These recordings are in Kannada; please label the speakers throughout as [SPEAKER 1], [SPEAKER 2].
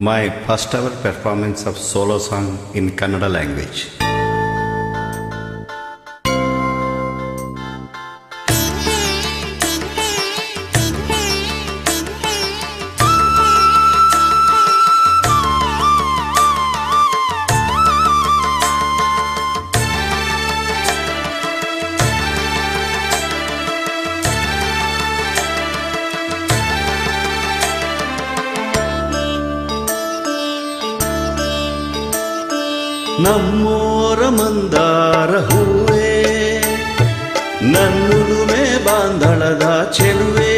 [SPEAKER 1] My first ever performance of solo song in Kannada language. ನಮ್ಮೋರ Mandara ಹೂವೇ ಬಾಂದಳದ ಬಾಂಧಳದ ಚೆಲುವೆ.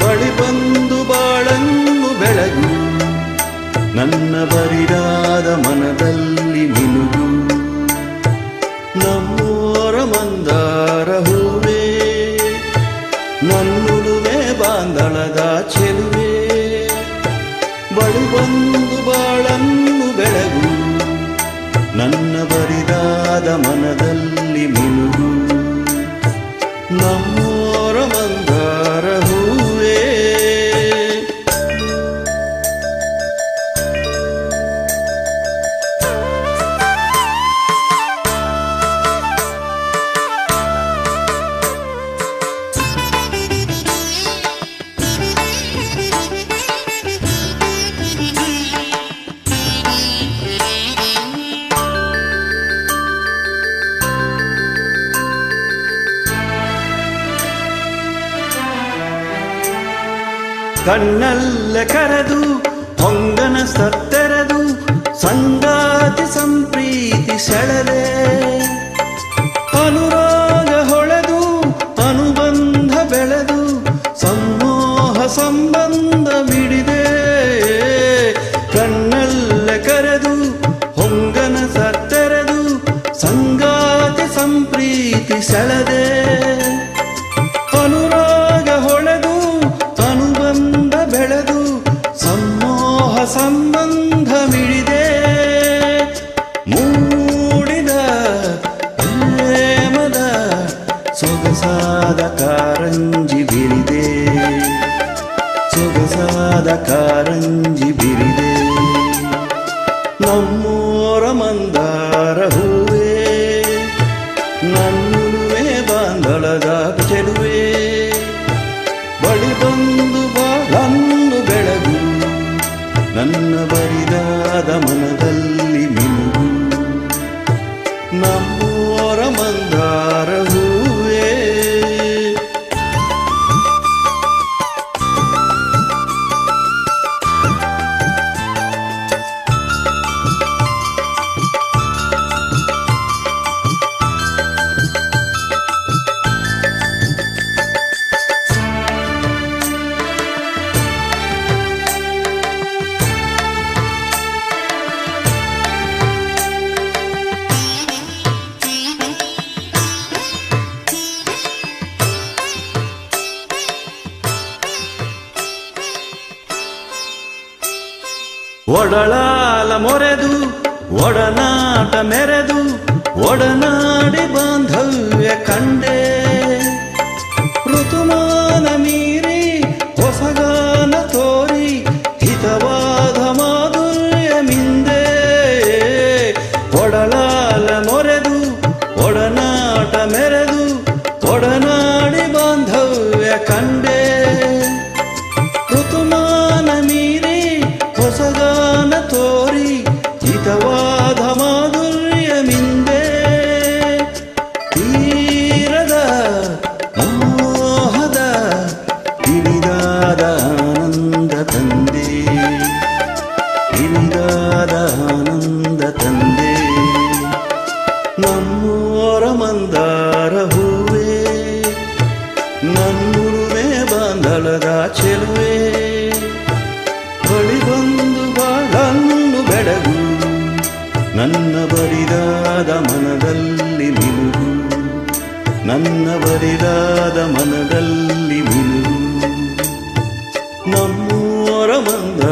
[SPEAKER 1] ಬಳಿ ಬಂದು ಬಾಳನ್ನು ಬೆಳಗು, ನನ್ನ ಬರಿದಾದ ಮನದಲ್ಲಿ ಮಿನುಗು ನಮ್ಮೋರ ಮಂದಾರ ಹೂವೇ ನನ್ನ ಬರಿದಾದ ಮನದಲ್ಲಿ ಮಿನುಗು ಕಣ್ಣಲ್ಲ ಕರೆದು, ಹೊಂಗನ ಸತ್ತೆರೆದು, ಸಂಗಾತಿ ಸಂಪ್ರೀತಿ ಸೆಳೆದೆ. ಅನುರಾಗ ಹೊಳೆದು, ಅನುಬಂಧ ಬೆಳೆದು, ಸಮೋಹ ಸಂಬಂಧ ಬಿಡಿದೆ ಕಣ್ಣಲ್ಲ ಕರೆದು, ಹೊಂಗನ ಸತ್ತೆರೆದು, ಸಂಗಾತಿ ಸಂಪ್ರೀತಿ ಸೆಳೆದೆ. ಸೊಗಸಾದ ಕಾರಂಜಿ ಬಿರಿದೆ. ನಮ್ಮೋರ ಮಂದಾರ ಹೂವೇ ನನ್ನುಳುವೆ ಬಂದಳದ ಚೆಲುವೆ. ಬಳಿ ಬಂದು ಬಾಳನ್ನು ಬೆಳಗು, ನನ್ನ ಬರಿದಾದ ಮನದಲ್ಲಿ. ಒಡಳಾಲ ಮೊರೆದು, ಒಡನಾಟ ಮೆರೆದು, ಒಡನಾಡಿ ಬಾಂಧವ್ಯ ಕಂಡೆ. ಋತುಮಾನ ಮೀರಿ, ಹೊಸಗಾನ ತೋರಿ, ಹಿತವಾದ ಮಾಧುರ್ಯ ಮಿಂದೆ. ಒಡಲಾಲ ಮೊರೆದು, ಒಡನಾಟ ಮೆರೆದು ಜಲದ ಚೆಲುವೆ ಬಳಿ ಬಂದು ಬಾಳನ್ನು ಬೆಳಗು ನನ್ನ ಬರಿದಾದ ಮನದಲ್ಲಿ ನಿಲುಗು. ನನ್ನ ಬರಿದಾದ ಮನದಲ್ಲಿ ನಿಲುಗು. ನಮ್ಮೂರ ಮಂದ